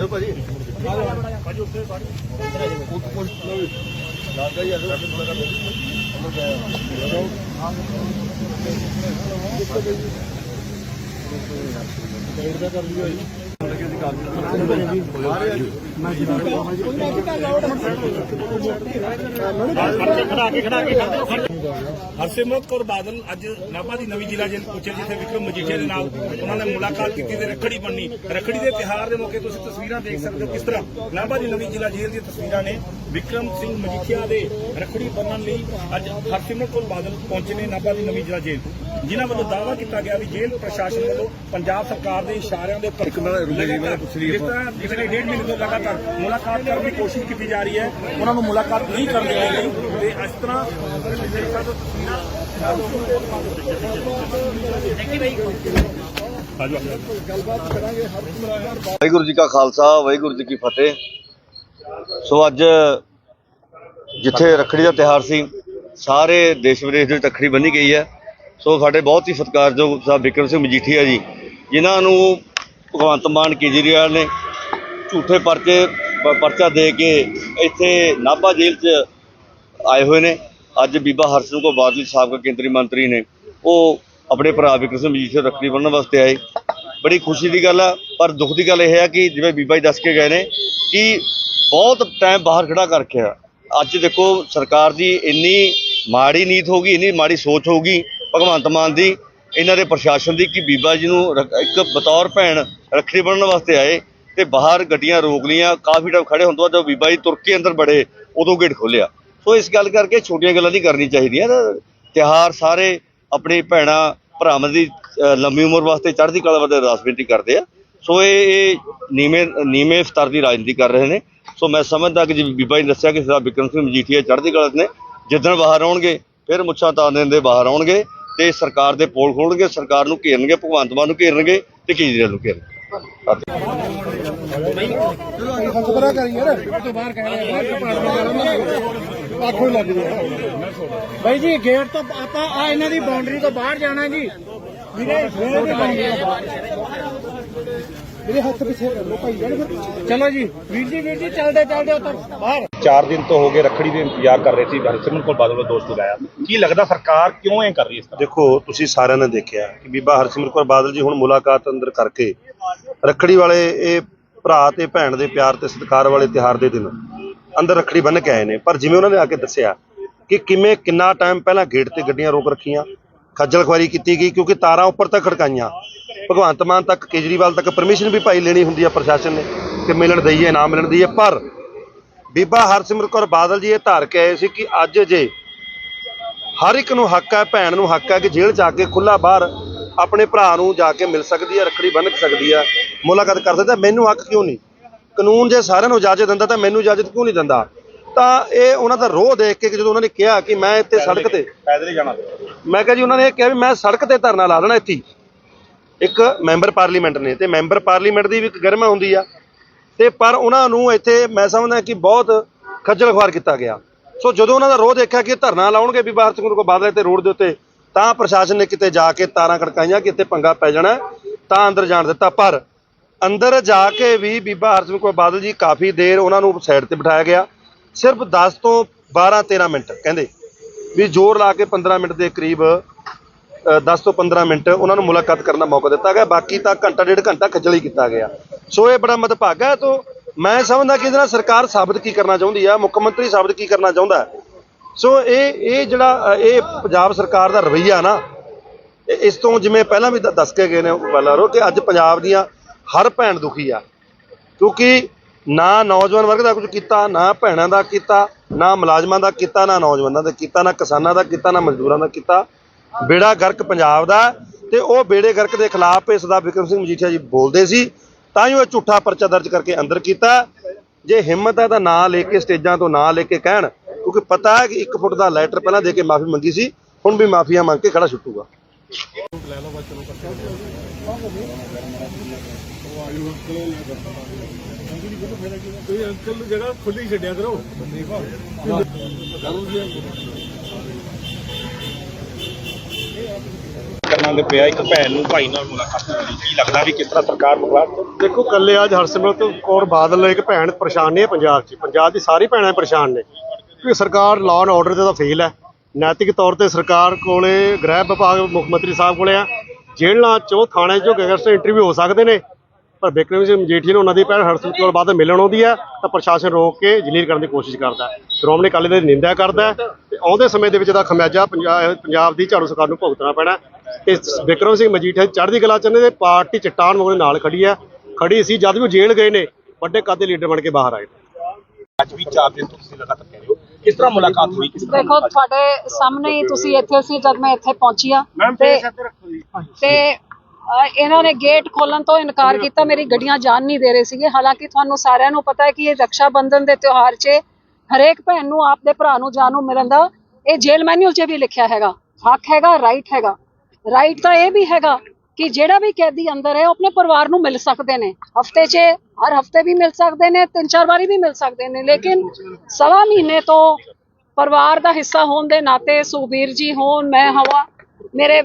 ਆਜੋ ਭਾਜੀ। ਭਾਜੀ ਉੱਥੇ ਬਾਹਰ ਲਾਗਾ ਹੀ ਆਜੋ ਅੰਦਰ ਜਾਓ ਸਾਈਡ ਦਾ ਕਰ ਲਿਓ ਹਰਸਿਮਰਤ ਕੌਰ ਬਾਦਲ ਅੱਜ ਨਾਭਾ ਦੀ ਨਵੀਂ ਜ਼ਿਲ੍ਹਾ ਜੇਲ੍ਹ ਪੁੱਛੇ ਜਿੱਥੇ ਵਿਕਰਮ ਮਜੀਠੀਆ ਦੇ ਨਾਲ ਉਹਨਾਂ ਨੇ ਮੁਲਾਕਾਤ ਕੀਤੀ ਤੇ ਰੱਖੜੀ ਬੰਨੀ। ਰੱਖੜੀ ਦੇ ਤਿਹਾਰ ਦੇ ਮੌਕੇ ਤੁਸੀਂ ਤਸਵੀਰਾਂ ਦੇਖ ਸਕਦੇ ਹੋ ਕਿਸ ਤਰ੍ਹਾਂ ਨਾਭਾ ਦੀ ਨਵੀਂ ਜ਼ਿਲ੍ਹਾ ਜੇਲ੍ਹ ਦੀਆਂ ਤਸਵੀਰਾਂ ਨੇ ਵਿਕਰਮ ਸਿੰਘ ਮਜੀਠੀਆ ਦੇ ਰੱਖੜੀ ਬੰਨਣ ਲਈ ਅੱਜ ਹਰਸਿਮਰਤ ਕੌਰ ਬਾਦਲ ਪਹੁੰਚੇ ਨੇ ਨਾਭਾ ਦੀ ਨਵੀਂ ਜ਼ਿਲ੍ਹਾ ਜੇਲ੍ਹ ਜਿਨ੍ਹਾਂ ਵੱਲੋਂ ਦਾਅਵਾ ਕੀਤਾ ਗਿਆ ਵੀ ਜੇਲ੍ਹ ਪ੍ਰਸ਼ਾਸਨ ਵੱਲੋਂ ਪੰਜਾਬ ਸਰਕਾਰ ਦੇ ਇਸ਼ਾਰਿਆਂ ਦੇ ਉੱਪਰ ਜਿਸ ਤਰ੍ਹਾਂ ਪਿਛਲੇ ਡੇਢ ਮਹੀਨੇ ਤੋਂ ਲਗਾਤਾਰ ਮੁਲਾਕਾਤ ਕਰਨ ਦੀ ਕੋਸ਼ਿਸ਼ ਕੀਤੀ ਜਾ ਰਹੀ ਹੈ ਉਹਨਾਂ ਨੂੰ ਮੁਲਾਕਾਤ ਨਹੀਂ ਕਰਨ ਦਿੱਤੀ ਗਈ। ਤੇ ਇਸ ਤਰ੍ਹਾਂ ਵਾਹਿਗੁਰੂ ਜੀ ਕਾ ਖਾਲਸਾ ਵਾਹਿਗੁਰੂ ਜੀ ਕੀ ਫਤਿਹ। ਸੋ ਅੱਜ ਜਿੱਥੇ ਰੱਖੜੀ ਦਾ ਤਿਹਾਰ ਸੀ ਸਾਰੇ ਦੇਸ਼ ਵਿਦੇਸ਼ ਦੇ ਵਿੱਚ ਰੱਖੜੀ ਬੰਨੀ ਗਈ ਹੈ। ਸੋ ਸਾਡੇ ਬਹੁਤ ਹੀ ਸਤਿਕਾਰਯੋਗ ਸਾਹਿਬ ਵਿਕਰਮ ਸਿੰਘ ਮਜੀਠੀਆ ਜੀ, ਜਿਨ੍ਹਾਂ ਨੂੰ ਭਗਵੰਤ ਮਾਨ ਕੇਜਰੀਵਾਲ ਨੇ ਝੂਠੇ ਪਰਚੇ ਪਰਚਾ ਦੇ ਕੇ ਇੱਥੇ ਨਾਭਾ ਜੇਲ੍ਹ 'ਚ ਆਏ ਹੋਏ ਨੇ। ਅੱਜ ਬੀਬਾ ਹਰਸਿਮਰਤ ਕੌਰ ਬਾਦਲ, ਸਾਬਕਾ ਕੇਂਦਰੀ ਮੰਤਰੀ ਨੇ, ਉਹ ਆਪਣੇ ਭਰਾ ਵਿਕਰਮ ਸਿੰਘ ਮਜੀਠੀਆ ਰੱਖੜੀ ਬੰਨ੍ਹਣ ਵਾਸਤੇ ਆਏ। ਬੜੀ ਖੁਸ਼ੀ ਦੀ ਗੱਲ ਆ, ਪਰ ਦੁੱਖ ਦੀ ਗੱਲ ਇਹ ਹੈ ਕਿ ਜਿਵੇਂ ਬੀਬਾ ਜੀ ਦੱਸ ਕੇ ਗਏ ਨੇ ਕਿ ਬਹੁਤ ਟਾਈਮ ਬਾਹਰ ਖੜਾ ਕਰਕੇ ਆ। ਅੱਜ ਦੇਖੋ, ਸਰਕਾਰ ਦੀ ਇੰਨੀ ਮਾੜੀ ਨੀਤ ਹੋਗੀ ਇੰਨੀ ਮਾੜੀ ਸੋਚ ਹੋਗੀ ਭਗਵੰਤ ਮਾਨ ਦੀ, ਇਹਨਾਂ ਦੇ ਪ੍ਰਸ਼ਾਸਨ ਦੀ ਕਿ ਬੀਬਾ ਜੀ ਨੂੰ ਰ- ਇੱਕ ਬਤੌਰ ਭੈਣ ਰੱਖੜੀ ਬੰਨ੍ਹਣ ਵਾਸਤੇ ਆਏ ਤੇ ਬਾਹਰ ਗੱਡੀਆਂ ਰੋਕ ਲੀਆਂ ਕਾਫੀ ਟਾਈਮ ਖੜੇ ਹੁੰਦੇ ਬਾਅਦ ਜਦੋਂ ਬੀਬਾ ਜੀ ਤੁਰ ਕੇ ਅੰਦਰ ਬੜੇ ਉਦੋਂ ਗੇਟ ਖੋਲਿਆ ਸੋ ਇਸ ਗੱਲ ਕਰਕੇ ਛੋਟੀਆਂ ਗੱਲਾਂ ਨਹੀਂ ਕਰਨੀ ਚਾਹੀਦੀਆਂ ਨਾ। ਤਿਉਹਾਰ ਸਾਰੇ ਆਪਣੇ ਭੈਣਾਂ, ਭਰਾਵਾਂ ਦੀ ਲੰਮੀ ਉਮਰ ਵਾਸਤੇ ਚੜ੍ਹਦੀ ਕਲਾ ਵਾਸਤੇ ਅਰਦਾਸ ਬੇਨਤੀ ਕਰਦੇ ਆ। ਸੋ ਇਹ ਇਹ ਨੀਵੇਂ ਨੀਵੇਂ ਸਤਰ ਦੀ ਰਾਜਨੀਤੀ ਕਰ ਰਹੇ ਨੇ। ਸੋ ਮੈਂ ਸਮਝਦਾ ਕਿ ਜੀ ਬੀਬਾ ਜੀ ਨੇ ਦੱਸਿਆ ਕਿ ਸਰਦਾਰ ਬਿਕਰਮ ਸਿੰਘ ਮਜੀਠੀਆ ਚੜ੍ਹਦੀ ਕਲਾ ਨੇ, ਜਿੱਦਣ ਬਾਹਰ ਆਉਣਗੇ, ਫਿਰ ਮੁੱਛਾਂ ਤਾਂ ਦੇ ਬਾਹਰ ਆਉਣਗੇ। ਤੇ ਸਰਕਾਰ ਦੇ ਪੋਲ ਖੋਲਣਗੇ, ਸਰਕਾਰ ਨੂੰ ਘੇਰਨਗੇ, ਭਗਵੰਤ ਮਾਨ ਨੂੰ ਘੇਰਨਗੇ ਤੇ ਕੇਜਰੀਵਾਲ ਨੂੰ ਘੇਰਨਗੇ। ਭਾਈ ਜੀ, ਗੇਟ ਤੋਂ ਆਪਾਂ ਆ ਇਹਨਾਂ ਦੀ ਬਾਉਂਡਰੀ ਤੋਂ ਬਾਹਰ ਜਾਣਾ ਜੀ। ਵੀਰੇ ਵੀਰੇ ਦੀ ਬਾਉਂਡਰੀ ਤੋਂ ਬਾਹਰ ਵੀਰੇ, ਹੱਥ ਪਿੱਛੇ ਕਰ ਲਓ ਭਾਈ ਚਲੋ ਜੀ, ਵੀਰ ਜੀ ਵੀਰ ਜੀ, ਚੱਲਦੇ ਚੱਲਦੇ ਉੱਤਰ। ਬਾਹਰ। 4 ਦਿਨ ਤੋਂ ਹੋ ਗਏ ਰੱਖੜੀ ਦੇ ਇੰਤਜ਼ਾਰ ਕਰ ਰਹੇ ਸੀ ਹਰਸਿਮਰਤ ਕੌਰ ਬਾਦਲ ਵੱਲੋਂ ਦੋਸ਼ ਲਗਾਇਆ ਕੀ ਲੱਗਦਾ ਸਰਕਾਰ ਕਿਉਂ ਇਹ ਕਰ ਰਹੀ ਹੈ ਇਸ ਤਰ੍ਹਾਂ? ਦੇਖੋ, ਤੁਸੀਂ ਸਾਰਿਆਂ ਨੇ ਦੇਖਿਆ ਕਿ ਬੀਬਾ ਹਰਸਿਮਰਤ ਕੌਰ ਬਾਦਲ ਜੀ ਹੁਣ ਮੁਲਾਕਾਤ ਅੰਦਰ ਕਰਕੇ ਰੱਖੜੀ ਵਾਲੇ, ਇਹ ਭਰਾ ਤੇ ਭੈਣ ਦੇ ਪਿਆਰ ਤੇ ਸਤਿਕਾਰ ਵਾਲੇ ਤਿਹਾਰ ਦੇ ਦਿਨ ਅੰਦਰ ਰੱਖੜੀ ਬੰਨ੍ਹ ਕੇ ਆਏ ਨੇ। ਪਰ ਜਿਵੇਂ ਉਹਨਾਂ ਨੇ ਆ ਕੇ ਦੱਸਿਆ ਕਿ ਕਿਵੇਂ ਕਿੰਨਾ ਟਾਈਮ ਪਹਿਲਾਂ ਗੇਟ ਤੇ ਗੱਡੀਆਂ ਰੋਕ ਰੱਖੀਆਂ, ਖੱਜਲ ਖੁਆਰੀ ਕੀਤੀ ਗਈ, ਕਿਉਂਕਿ ਤਾਰਾਂ ਉੱਪਰ ਤੱਕ ਖੜਕਾਈਆਂ। ਭਗਵੰਤ ਮਾਨ ਤੱਕ ਕੇਜਰੀਵਾਲ ਤੱਕ ਪਰਮਿਸ਼ਨ ਵੀ ਭਾਈ ਲੈਣੀ ਹੁੰਦੀ ਆ ਪ੍ਰਸ਼ਾਸਨ ਨੇ ਕਿ ਮਿਲਣ ਦਈਏ, ਨਾ ਮਿਲਣ ਦਈਏ, ਪਰ ਬੀਬਾ ਹਰਸਿਮਰਤ ਕੌਰ ਬਾਦਲ ਜੀ ਇਹ ਧਾਰ ਕੇ ਆਏ ਸੀ ਕਿ ਅੱਜ ਜੇ ਹਰ ਇੱਕ ਨੂੰ ਹੱਕ ਹੈ ਭੈਣ ਨੂੰ ਹੱਕ ਹੈ ਕਿ ਜੇਲ੍ਹ ਚ ਆ ਕੇ ਖੁੱਲਾ ਬਾਹਰ ਆਪਣੇ ਭਰਾ ਨੂੰ ਜਾ ਕੇ ਮਿਲ ਸਕਦੀ ਹੈ ਰੱਖੜੀ ਬੰਨ੍ਹ ਸਕਦੀ ਹੈ ਮੁਲਾਕਾਤ ਕਰ ਸਕਦਾ ਮੈਨੂੰ ਹੱਕ ਕਿਉਂ ਨਹੀਂ? ਕਾਨੂੰਨ ਜੇ ਸਾਰਿਆਂ ਨੂੰ ਇਜਾਜ਼ਤ ਦਿੰਦਾ ਤਾਂ ਮੈਨੂੰ ਇਜਾਜ਼ਤ ਕਿਉਂ ਨਹੀਂ ਦਿੰਦਾ? ਤਾਂ ਇਹ ਉਹਨਾਂ ਦਾ ਰੋਹ ਦੇਖ ਕੇ ਕਿ ਜਦੋਂ ਉਹਨਾਂ ਨੇ ਕਿਹਾ ਕਿ ਮੈਂ ਇੱਥੇ ਸੜਕ ਤੇ ਪੈਦਲ ਹੀ ਜਾਣਾ। ਮੈਂ ਕਿਹਾ ਜੀ ਉਹਨਾਂ ਨੇ ਇਹ ਕਿਹਾ ਵੀ ਮੈਂ ਸੜਕ ਤੇ ਧਰਨਾ ਲਾ ਦੇਣਾ ਇੱਥੇ। ਇੱਕ ਮੈਂਬਰ ਪਾਰਲੀਮੈਂਟ ਨੇ ਤੇ ਮੈਂਬਰ ਪਾਰਲੀਮੈਂਟ ਦੀ ਵੀ ਇੱਕ ਗਰਮਾ ਹੁੰਦੀ ਆ। ਤੇ ਪਰ ਉਹਨਾਂ ਨੂੰ ਇੱਥੇ ਮੈਂ ਸਮਝਦਾ ਕਿ ਬਹੁਤ ਖੱਜਲ ਖੁਆਰ ਕੀਤਾ ਗਿਆ। ਸੋ ਜਦੋਂ ਉਹਨਾਂ ਦਾ ਰੋਹ ਦੇਖਿਆ ਕਿ ਧਰਨਾ ਲਾਉਣਗੇ ਵੀ ਬਾਹਰ ਸਿੰਘ ਕੋ ਬਾਦਲ ਤੇ ਰੋਡ ਦੇ ਉੱਤੇ ਤਾਂ ਪ੍ਰਸ਼ਾਸਨ ਨੇ ਕਿਤੇ ਜਾ ਕੇ ਤਾਰਾਂ ਖੜਕਾਈਆਂ ਕਿ ਇੱਥੇ ਪੰਗਾ ਪੈ ਜਾਣਾ ਤਾਂ ਅੰਦਰ ਜਾਣ ਦਿੱਤਾ। ਪਰ ਅੰਦਰ ਜਾ ਕੇ ਵੀ ਬੀਬਾ ਹਰਸਿਮਰਤ ਕੌਰ ਬਾਦਲ ਜੀ ਕਾਫੀ ਦੇਰ ਉਹਨਾਂ ਨੂੰ ਸਾਈਡ ਤੇ ਬਿਠਾਇਆ ਗਿਆ। ਸਿਰਫ 10 ਤੋਂ 12 13 ਮਿੰਟ ਕਹਿੰਦੇ ਵੀ ਜ਼ੋਰ ਲਾ ਕੇ 15 ਮਿੰਟ ਦੇ ਕਰੀਬ ਅ, 10 ਤੋਂ 15 ਮਿੰਟ ਉਹਨਾਂ ਨੂੰ ਮੁਲਾਕਾਤ ਕਰਨ ਦਾ ਮੌਕਾ ਦਿੱਤਾ ਗਿਆ। ਬਾਕੀ ਤਾਂ ਘੰਟਾ ਡੇਢ ਘੰਟਾ ਖੱਜਲ ਹੀ ਕੀਤਾ ਗਿਆ। ਸੋ ਇਹ ਬੜਾ ਮਦਭਾਗਾ ਹੈ। ਤੋਂ ਮੈਂ ਸਮਝਦਾ ਕਿ ਇਹਦੇ ਨਾਲ ਸਰਕਾਰ ਸਾਬਤ ਕੀ ਕਰਨਾ ਚਾਹੁੰਦੀ ਆ, ਮੁੱਖ ਮੰਤਰੀ ਸਾਬਤ ਕੀ ਕਰਨਾ ਚਾਹੁੰਦਾ ਸੋ ਇਹ ਇਹ ਜਿਹੜਾ, ਇਹ ਪੰਜਾਬ ਸਰਕਾਰ ਦਾ ਰਵੱਈਆ ਨਾ, ਇਹ- ਇਸ ਤੋਂ ਜਿਵੇਂ ਪਹਿਲਾਂ ਵੀ ਦੱਸ ਕੇ ਗਏ ਨੇ ਵਾਲਾਰੋ ਕਿ ਅੱਜ ਪੰਜਾਬ ਦੀਆਂ ਹਰ ਭੈਣ ਦੁਖੀ ਆ। ਕਿਉਂਕਿ ਨਾ ਨੌਜਵਾਨ ਵਰਗ ਦਾ ਕੁਝ ਕੀਤਾ, ਨਾ ਭੈਣਾਂ ਦਾ ਕੀਤਾ, ਨਾ ਮੁਲਾਜ਼ਮਾਂ ਦਾ ਕੀਤਾ, ਨਾ ਨੌਜਵਾਨਾਂ ਦਾ ਕੀਤਾ, ਨਾ ਕਿਸਾਨਾਂ ਦਾ ਕੀਤਾ, ਨਾ ਮਜ਼ਦੂਰਾਂ ਦਾ ਕੀਤਾ। ਬੇੜਾ ਗਰਕ ਪੰਜਾਬ ਦਾ ਹੈ ਤੇ ਉਹ ਬੇੜੇ ਗਰਕ ਦੇ ਖਿਲਾਫ ਇਸ ਦਾ ਵਿਕਰਮ ਸਿੰਘ ਮਜੀਠੀਆ ਜੀ ਬੋਲਦੇ ਸੀ। ਤਾਂ ਹੀ ਉਹ ਝੂਠਾ ਪਰਚਾ ਦਰਜ ਕਰਕੇ ਅੰਦਰ ਕੀਤਾ ਜੇ ਹਿੰਮਤ ਹੈ ਤਾਂ ਨਾਂ ਲੈ ਕੇ ਸਟੇਜਾਂ ਤੋਂ ਨਾਂ ਲੈ ਕੇ ਕਹਿਣ, ਕਿਉਂਕਿ ਪਤਾ ਹੈ ਕਿ 1 ਫੁੱਟ ਦਾ ਲੈਟਰ ਪਹਿਲਾਂ ਦੇ ਕੇ ਮਾਫੀ ਮੰਗੀ ਸੀ, ਹੁਣ ਵੀ ਮਾਫੀਆ ਮੰਗ ਕੇ ਖੜਾ ਛੁੱਟੂਗਾ। ਕੋਈ ਅੰਕਲ ਜਗ੍ਹਾ ਖੁੱਲੀ ਛੱਡਿਆ ਕਰੋ। ਕਰਨਾ ਦੇ ਪਿਆ ਇੱਕ ਭੈਣ ਨੂੰ, ਭਾਈ ਨਾਲ ਮੁਲਾਕਾਤ ਹੋਈ। ਕੀ ਲੱਗਦਾ ਵੀ ਕਿਸ ਤਰ੍ਹਾਂ ਸਰਕਾਰ ਮੁਖਲਾਕ ਦੇਖੋ ਕੱਲੇ ਅੱਜ ਹਰਸਿਮਰਤ ਕੌਰ ਬਾਦਲ ਇੱਕ ਭੈਣ ਪਰੇਸ਼ਾਨ ਨੇ ਪੰਜਾਬ 'ਚ। ਪੰਜਾਬ ਦੀ ਸਾਰੀ ਭੈਣਾਂ ਪਰੇਸ਼ਾਨ ਨੇ। ਕਿਉਂਕਿ ਸਰਕਾਰ ਲਾਅ ਐਂਡ ਆਰਡਰ ਤੇ ਤਾਂ ਫੇਲ ਹੈ। ਨੈਤਿਕ ਤੌਰ ਤੇ ਸਰਕਾਰ ਕੋਲੇ ਗ੍ਰਹਿ ਵਿਭਾਗ ਮੁੱਖ ਮੰਤਰੀ ਸਾਹਿਬ ਕੋਲੇ ਆ। ਜੇਲ੍ਹਾਂ ਚੋਂ ਥਾਣੇ ਚੋਂ ਗੈਂਗਸਟਰ ਇੰਟਰਵਿਊ ਹੋ ਸਕਦੇ ਨੇ। ਪਰ ਬਿਕਰਮ ਸਿੰਘ ਮਜੀਠੀ ਨੂੰ ਉਹਨਾਂ ਦੀ ਭੈਣ ਹਰਸਿਮਰਤ ਕੌਰ ਬਾਦਲ ਮਿਲਣ ਆਉਂਦੀ ਹੈ ਤਾਂ ਪ੍ਰਸ਼ਾਸਨ ਰੋਕ ਕੇ ਜਲੀਲ ਕਰਨ ਦੀ ਕੋਸ਼ਿਸ਼ ਕਰਦਾ ਹੈ। ਸ਼੍ਰੋਮਣੀ ਅਕਾਲੀ ਦਲ ਦੀ ਨਿੰਦਾ ਕਰਦਾ ਹੈ ਤੇ ਆਉਂਦੇ ਸਮੇਂ ਦੇ ਵਿੱਚ ਦਾ ਖਮਿਆਜਾ ਪੰਜਾਬ ਦੀ ਝਾੜੂ ਸਰਕਾਰ ਨੂੰ ਭੁਗਤਣਾ ਪੈਣਾ। ਤੇ ਬਿਕਰਮ ਸਿੰਘ ਮਜੀਠੀਆ ਚੜ੍ਹਦੀ ਕਲਾ ਚ ਨੇ ਤੇ ਪਾਰਟੀ ਚਟਾਨ ਮੋਰੇ ਨਾਲ ਖੜੀ ਹੈ। ਖੜੀ ਸੀ ਜਦ ਵੀ ਉਹ ਜੇਲ੍ਹ ਗਏ ਨੇ ਵੱਡੇ ਕੱਦ ਦੇ ਲੀਡਰ ਬਣ ਕੇ ਬਾਹਰ ਆਏ ਅੱਜ ਵੀ ਚਾਰ ਦਿਨ ਤੋਂ ਤੁਸੀਂ ਲਗਾਤਾਰ ਕਹਿ ਰਹੇ ਹੋ। ਕਿਸ ਤਰ੍ਹਾਂ ਮੁਲਾਕਾਤ ਹੋਈ? ਕਿਸ ਤਰ੍ਹਾਂ ਦੇਖੋ ਤੁਹਾਡੇ ਸਾਹਮਣੇ ਹੀ ਤੁਸੀਂ ਇੱਥੇ ਸੀ ਜਦ ਮੈਂ ਇੱਥੇ ਪਹੁੰਚੀ ਆ ਤੇ ਇਹਨਾਂ ਨੇ ਗੇਟ ਖੋਲਣ ਤੋਂ ਇਨਕਾਰ ਕੀਤਾ ਮੇਰੀ ਗੱਡੀਆਂ ਜਾਣ ਨਹੀਂ ਦੇ ਰਹੇ ਸੀਗੇ। ਹਾਲਾਂਕਿ ਤੁਹਾਨੂੰ ਸਾਰਿਆਂ ਨੂੰ ਪਤਾ ਹੈ ਕਿ ਇਹ ਰੱਖਿਆ ਬੰਧਨ ਦੇ ਤਿਉਹਾਰ 'ਚ ਹਰੇਕ ਭੈਣ ਨੂੰ ਆਪਦੇ ਭਰਾ ਨੂੰ ਜਾਣ ਨੂੰ ਮਿਲਣ ਦਾ ਇਹ ਜੇਲ ਮੈਨੂਅਲ 'ਚ ਵੀ ਲਿਖਿਆ ਹੈਗਾ। ਹੱਕ ਹੈਗਾ ਰਾਈਟ ਹੈਗਾ। ਰਾਈਟ ਤਾਂ ਇਹ ਵੀ ਹੈਗਾ ਕਿ ਜਿਹੜਾ ਵੀ ਕੈਦੀ ਅੰਦਰ ਹੈ ਉਹ ਆਪਣੇ ਪਰਿਵਾਰ ਨੂੰ ਮਿਲ ਸਕਦੇ ਨੇ। ਹਫ਼ਤੇ 'ਚ ਹਰ ਹਫ਼ਤੇ ਵੀ ਮਿਲ ਸਕਦੇ ਨੇ ਤਿੰਨ ਚਾਰ ਵਾਰੀ ਵੀ ਮਿਲ ਸਕਦੇ ਨੇ। ਲੇਕਿਨ ਸਵਾ ਮਹੀਨੇ ਤੋਂ ਪਰਿਵਾਰ ਦਾ ਹਿੱਸਾ ਹੋਣ ਦੇ ਨਾਤੇ ਸੁਖਬੀਰ ਜੀ ਹੋਣ ਮੈਂ ਹਵਾ ਮੇਰੇ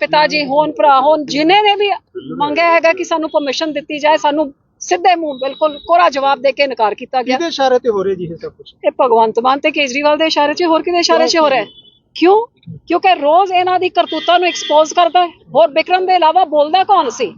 ਪਿਤਾ ਜੀ ਹੋਣ ਭਰਾ ਹੋਣ ਜਿਨ੍ਹਾਂ ਨੇ ਵੀ ਮੰਗਿਆ ਹੈਗਾ ਕਿ ਸਾਨੂੰ ਪਰਮਿਸ਼ਨ ਦਿੱਤੀ ਜਾਏ ਸਾਨੂੰ ਸਿੱਧੇ ਮੂੰਹ ਬਿਲਕੁਲ ਕੋਰਾ ਜਵਾਬ ਦੇ ਕੇ ਇਨਕਾਰ ਕੀਤਾ ਗਿਆ। ਕਿਹਦੇ ਇਸ਼ਾਰੇ ਤੇ ਹੋ ਰਿਹਾ ਜੀ ਇਹ ਸਭ ਕੁਝ ਇਹ ਭਗਵੰਤ ਮਾਨ ਤੇ ਕੇਜਰੀਵਾਲ ਦੇ ਇਸ਼ਾਰੇ 'ਚ ਹੋਰ ਕਿਹਦੇ ਇਸ਼ਾਰੇ 'ਚ ਹੋ ਰਿਹਾ? ਕਿਉਂ? ਕਿਉਂਕਿ ਰੋਜ਼ ਇਹਨਾਂ ਦੀ ਕਰਤੂਤਾਂ ਨੂੰ ਐਕਸਪੋਜ਼ ਕਰਦਾ ਹੈ। ਹੋਰ ਵਿਕਰਮ ਦੇ ਇਲਾਵਾ ਬੋਲਦਾ ਕੌਣ ਸੀ?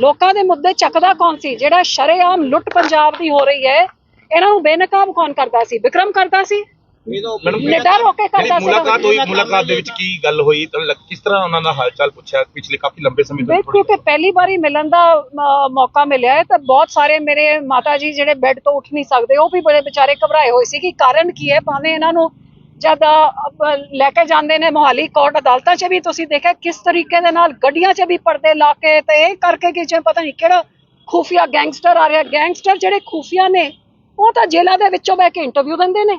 ਲੋਕਾਂ ਦੇ ਮੁੱਦੇ ਚੱਕਦਾ ਕੌਣ ਸੀ? ਜਿਹੜਾ ਸ਼ਰੇਆਮ ਲੁੱਟ ਪੰਜਾਬ ਦੀ ਹੋ ਰਹੀ ਹੈ ਇਹਨਾਂ ਨੂੰ ਬੇਨਕਾਬ ਕੌਣ ਕਰਦਾ ਸੀ? ਵਿਕਰਮ ਕਰਦਾ ਸੀ? ਨਿਡਰ ਹੋ ਕੇ ਕਰਦਾ ਸੀ ਮੁਲਾਕਾਤ ਹੋਈ ਮੁਲਾਕਾਤ ਦੇ ਵਿੱਚ ਕੀ ਗੱਲ ਹੋਈ? ਕਿਸ ਤਰ੍ਹਾਂ ਉਹਨਾਂ ਦਾ ਹਾਲਚਾਲ ਪੁੱਛਿਆ? ਪਿਛਲੇ ਕਾਫੀ ਲੰਬੇ ਸਮੇਂ ਤੋਂ ਬਿਲਕੁਲ ਕਿ ਪਹਿਲੀ ਵਾਰੀ ਮਿਲਣ ਦਾ ਅ, ਮੌਕਾ ਮਿਲਿਆ ਹੈ ਤਾਂ ਬਹੁਤ ਸਾਰੇ ਮੇਰੇ ਮਾਤਾ ਜੀ ਜਿਹੜੇ ਬੈੱਡ ਤੋਂ ਉੱਠ ਨਹੀਂ ਸਕਦੇ ਉਹ ਵੀ ਬੜੇ ਵਿਚਾਰੇ ਘਬਰਾਏ ਹੋਏ ਸੀ ਕਿ ਕਾਰਨ ਕੀ ਹੈ? ਭਾਵੇਂ ਇਹਨਾਂ ਨੂੰ ਜਦ ਲੈ ਕੇ ਜਾਂਦੇ ਨੇ ਮੋਹਾਲੀ ਕੋਰਟ ਅਦਾਲਤਾਂ 'ਚ ਵੀ ਤੁਸੀਂ ਦੇਖਿਆ ਕਿਸ ਤਰੀਕੇ ਦੇ ਨਾਲ ਗੱਡੀਆਂ 'ਚ ਵੀ ਪਰਦੇ ਲਾ ਕੇ ਤੇ ਇਹ ਕਰਕੇ ਕਿ ਜਿਵੇਂ ਪਤਾ ਨਹੀਂ ਕਿਹੜਾ ਖੂਫੀਆ ਗੈਂਗਸਟਰ ਆ ਰਿਹਾ। ਗੈਂਗਸਟਰ ਜਿਹੜੇ ਖੂਫੀਆ ਨੇ ਉਹ ਤਾਂ ਜੇਲ੍ਹਾਂ ਦੇ ਵਿੱਚੋਂ ਬਹਿ ਕੇ ਇੰਟਰਵਿਊ ਦਿੰਦੇ ਨੇ।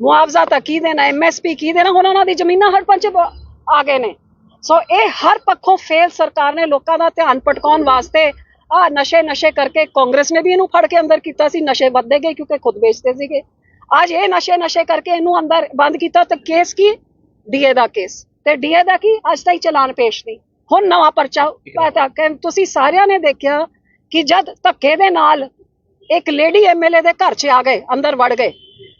ਮੁਆਵਜ਼ਾ ਤਾਂ ਕੀ ਦੇਣਾ ਐਮਐਸਪੀ ਕੀ ਦੇਣਾ ਹੁਣ ਉਹਨਾਂ ਦੀ ਜ਼ਮੀਨਾਂ ਹੜਪਾਂ 'ਚ ਬ- ਆ ਗਏ ਨੇ। ਸੋ ਇਹ ਹਰ ਪੱਖੋਂ ਫੇਲ ਸਰਕਾਰ ਨੇ ਲੋਕਾਂ ਦਾ ਧਿਆਨ ਭਟਕਾਉਣ ਵਾਸਤੇ ਆ ਨਸ਼ੇ ਨਸ਼ੇ ਕਰਕੇ ਕਾਂਗਰਸ ਨੇ ਵੀ ਇਹਨੂੰ ਫੜ ਕੇ ਅੰਦਰ ਕੀਤਾ ਸੀ ਨਸ਼ੇ ਵੱਧਦੇ ਗਏ ਕਿਉਂਕਿ ਖੁਦ ਵੇਚਦੇ ਸੀਗੇ। ਅੱਜ ਇਹ ਨਸ਼ੇ ਨਸ਼ੇ ਕਰਕੇ ਇਹਨੂੰ ਅੰਦਰ ਬੰਦ ਕੀਤਾ ਤੇ ਕੇਸ ਕੀ? ਡੀਏ ਦਾ ਕੇਸ ਤੇ ਡੀਏ ਦਾ ਕੀ? ਅੱਜ ਤਾਈਂ ਚਲਾਨ ਪੇਸ਼ ਨਹੀਂ। ਹੁਣ ਨਵਾਂ ਪਰਚਾ ਪਤਾ ਕਿ ਤੁਸੀਂ ਸਾਰਿਆਂ ਨੇ ਦੇਖਿਆ ਕਿ ਜਦ ਧੱਕੇ ਦੇ ਨਾਲ ਇੱਕ ਲੇਡੀ ਐਮਐਲਏ ਦੇ ਘਰ 'ਚ ਆ ਗਏ ਅੰਦਰ ਵੜ ਗਏ।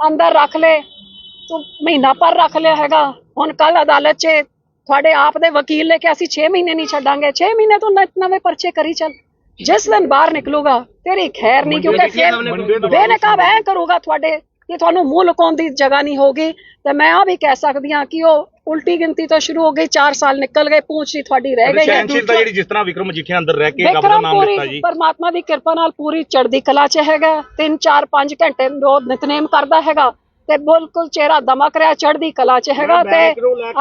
ਅੰਦਰ ਰੱਖ ਲੈ। ਤੂੰ ਮਹੀਨਾ ਪਰ ਰੱਖ ਲਿਆ ਹੈਗਾ। ਹੁਣ ਕੱਲ ਅਦਾਲਤ 'ਚ ਤੁਹਾਡੇ ਆਪ ਦੇ ਵਕੀਲ ਨੇ ਕਿ ਅਸੀਂ 6 ਮਹੀਨੇ ਨਹੀਂ ਛੱਡਾਂਗੇ। 6 ਮਹੀਨੇ ਤੋਂ ਨਵੇਂ ਪਰਚੇ ਕਰੀ ਚੱਲ। ਜਿਸ ਦਿਨ ਬਾਹਰ ਨਿਕਲੂਗਾ ਤੇਰੀ ਖੈਰ ਨਹੀਂ ਕਿਉਂਕਿ ਫਿਰ ਬੇਨਕਾਬ ਐ ਕਰੂਗਾ ਤੁਹਾਡੇ ਕਿ ਤੁਹਾਨੂੰ ਮੂੰਹ ਲੁਕਾਉਣ ਦੀ ਜਗ੍ਹਾ ਨਹੀਂ ਹੋਗੀ ਤੇ ਮੈਂ ਆ ਵੀ ਕਹਿ ਸਕਦੀ ਹਾਂ ਕਿ ਉਹ ਉਲਟੀ ਗਿਣਤੀ ਤੋਂ ਸ਼ੁਰੂ ਹੋ ਗਈ 4 ਸਾਲ ਨਿਕਲ ਗਏ ਪੂੰਛ ਨਹੀਂ ਤੁਹਾਡੀ ਰਹਿ ਗਈ ਹੈ। ਸਹਿਨਸ਼ੀਲਤਾ ਜਿਹੜੀ ਜਿਸ ਤਰ੍ਹਾਂ ਵਿਕਰਮ ਮਜੀਠੀਆ ਅੰਦਰ ਰਹਿ ਕੇ ਰੱਬ ਦਾ ਨਾਮ ਲਿੱਤਾ ਜੀ। ਪਰਮਾਤਮਾ ਦੀ ਕਿਰਪਾ ਨਾਲ ਪੂਰੀ ਚੜ੍ਹਦੀ ਕਲਾ 'ਚ ਹੈਗਾ 3 4 5 ਘੰਟੇ ਰੋਜ਼ ਨਿਤਨੇਮ ਕਰਦਾ ਹੈਗਾ ਤੇ ਬਿਲਕੁਲ ਚਿਹਰਾ ਦਮਕ ਰਿਹਾ ਚੜ੍ਹਦੀ ਕਲਾ 'ਚ ਹੈਗਾ ਤੇ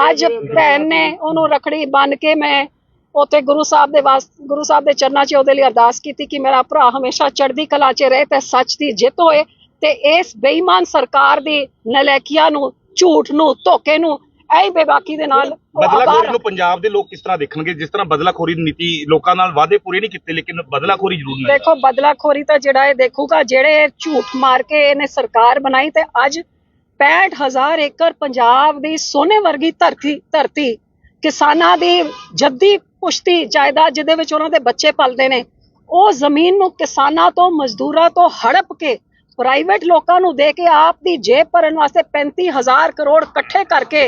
ਅੱਜ ਭੈਣ ਨੇ ਉਹਨੂੰ ਰਖੜੀ ਬੰਨ ਕੇ ਮੈਂ ਉੱਥੇ ਗੁਰੂ ਸਾਹਿਬ ਦੇ ਵਾਸ ਗੁਰੂ ਸਾਹਿਬ ਦੇ ਚਰਨਾਂ 'ਚ ਉਹਦੇ ਲਈ ਅਰਦਾਸ ਕੀਤੀ ਕਿ ਮੇਰਾ ਭਰਾ ਹਮੇਸ਼ਾ ਚੜ੍ਹਦੀ ਕਲਾ 'ਚ ਰਹੇ ਤੇ ਸੱਚ ਦੀ ਜਿੱਤ ਹੋਏ। ਤੇ ਇਸ ਬੇਈਮਾਨ ਸਰਕਾਰ ਦੀ ਨਲੈਕੀਆਂ ਨੂੰ ਝੂਠ ਨੂੰ ਧੋਖੇ ਨੂੰ ਐ ਬੇਬਾਕੀ ਦੇ ਨਾਲ ਬਦਲਾਖੋਰੀ ਨੂੰ ਪੰਜਾਬ ਦੇ ਲੋਕ ਕਿਸ ਤਰ੍ਹਾਂ ਦੇਖਣਗੇ? ਜਿਸ ਤਰ੍ਹਾਂ ਬਦਲਾਖੋਰੀ ਦੀ ਨੀਤੀ ਲੋਕਾਂ ਨਾਲ ਵਾਅਦੇ ਪੂਰੇ ਨਹੀਂ ਕੀਤੇ ਲੇਕਿਨ ਬਦਲਾਖੋਰੀ ਜ਼ਰੂਰ ਨਹੀਂ ਦੇਖੋ ਬਦਲਾਖੋਰੀ ਤਾਂ ਜਿਹੜਾ ਇਹ ਦੇਖੂਗਾ ਜਿਹੜੇ ਝੂਠ ਮਾਰ ਕੇ ਇਹਨੇ ਸਰਕਾਰ ਬਣਾਈ ਤੇ ਅੱਜ 65000 ਏਕੜ ਪੰਜਾਬ ਦੀ ਸੋਨੇ ਵਰਗੀ ਧਰਤੀ ਧਰਤੀ ਕਿਸਾਨਾਂ ਦੀ ਜੱਦੀ ਪੁਸ਼ਤੀ ਜਾਇਦਾਦ ਜਿਹਦੇ ਵਿੱਚ ਉਹਨਾਂ ਦੇ ਬੱਚੇ ਪਲਦੇ ਨੇ ਉਹ ਜ਼ਮੀਨ ਨੂੰ ਕਿਸਾਨਾਂ ਤੋਂ ਮਜ਼ਦੂਰਾਂ ਤੋਂ ਹੜਪ ਕੇ ਪ੍ਰਾਈਵੇਟ ਲੋਕਾਂ ਨੂੰ ਦੇ ਕੇ ਆਪ ਦੀ ਜੇਬ ਭਰਨ ਵਾਸਤੇ 35000 ਕਰੋੜ ਇਕੱਠੇ ਕਰਕੇ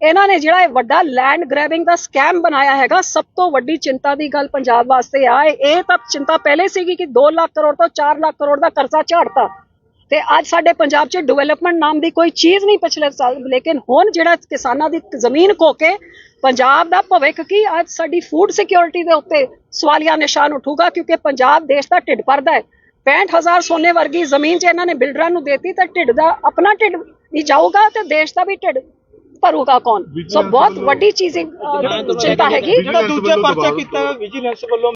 ਇਹਨਾਂ ਨੇ ਜਿਹੜਾ ਇਹ ਵੱਡਾ ਲੈਂਡ ਗ੍ਰੈਬਿੰਗ ਦਾ ਸਕੈਮ ਬਣਾਇਆ ਹੈਗਾ, ਸਭ ਤੋਂ ਵੱਡੀ ਚਿੰਤਾ ਦੀ ਗੱਲ ਪੰਜਾਬ ਵਾਸਤੇ ਆ। ਇਹ ਤਾਂ ਚਿੰਤਾ ਪਹਿਲੇ ਸੀਗੀ ਕਿ 2 ਲੱਖ ਕਰੋੜ ਤੋਂ 4 ਲੱਖ ਕਰੋੜ ਦਾ ਕਰਜ਼ਾ ਝਾੜਤਾ। ਤੇ ਅੱਜ ਸਾਡੇ ਪੰਜਾਬ 'ਚ ਡਿਵੈਲਪਮੈਂਟ ਨਾਮ ਦੀ ਕੋਈ ਚੀਜ਼ ਨਹੀਂ ਪਿਛਲੇ ਸਾਲ, ਲੇਕਿਨ ਹੁਣ ਜਿਹੜਾ ਕਿਸਾਨਾਂ ਦੀ ਜ਼ਮੀਨ ਖੋ ਕੇ ਪੰਜਾਬ ਦਾ ਭਵਿੱਖ ਕੀ, ਅੱਜ ਸਾਡੀ ਫੂਡ ਸਿਕਿਉਰਿਟੀ ਦੇ ਉੱਤੇ ਸਵਾਲੀਆ ਨਿਸ਼ਾਨ ਉਠੂਗਾ, ਕਿਉਂਕਿ ਪੰਜਾਬ ਦੇਸ਼ ਦਾ ਢਿੱਡ ਭਰਦਾ ਹੈ। 65000 ਸੋਨੇ ਵਰਗੀ ਜ਼ਮੀਨ 'ਚ ਇਹਨਾਂ ਨੇ ਬਿਲਡਰਾਂ ਨੂੰ ਦੇਤੀ ਤਾਂ ਢਿੱਡ ਦਾ ਆਪਣਾ ਢਿੱਡ ਹੀ ਜਾਊਗਾ ਤੇ ਦੇਸ਼ ਦਾ ਵੀ ਢਿੱਡ ਭਰੂਗਾ ਕੌਣ? ਸੋ ਬਹੁਤ ਵੱਡੀ ਚੀਜ਼ ਚਿੰਤਾ ਹੈਗੀ। ਜਿਹੜਾ ਦੂਜੇ ਪਰਚਾ ਕੀਤਾ ਵਿਜੀਲੈਂਸ ਵੱਲੋਂ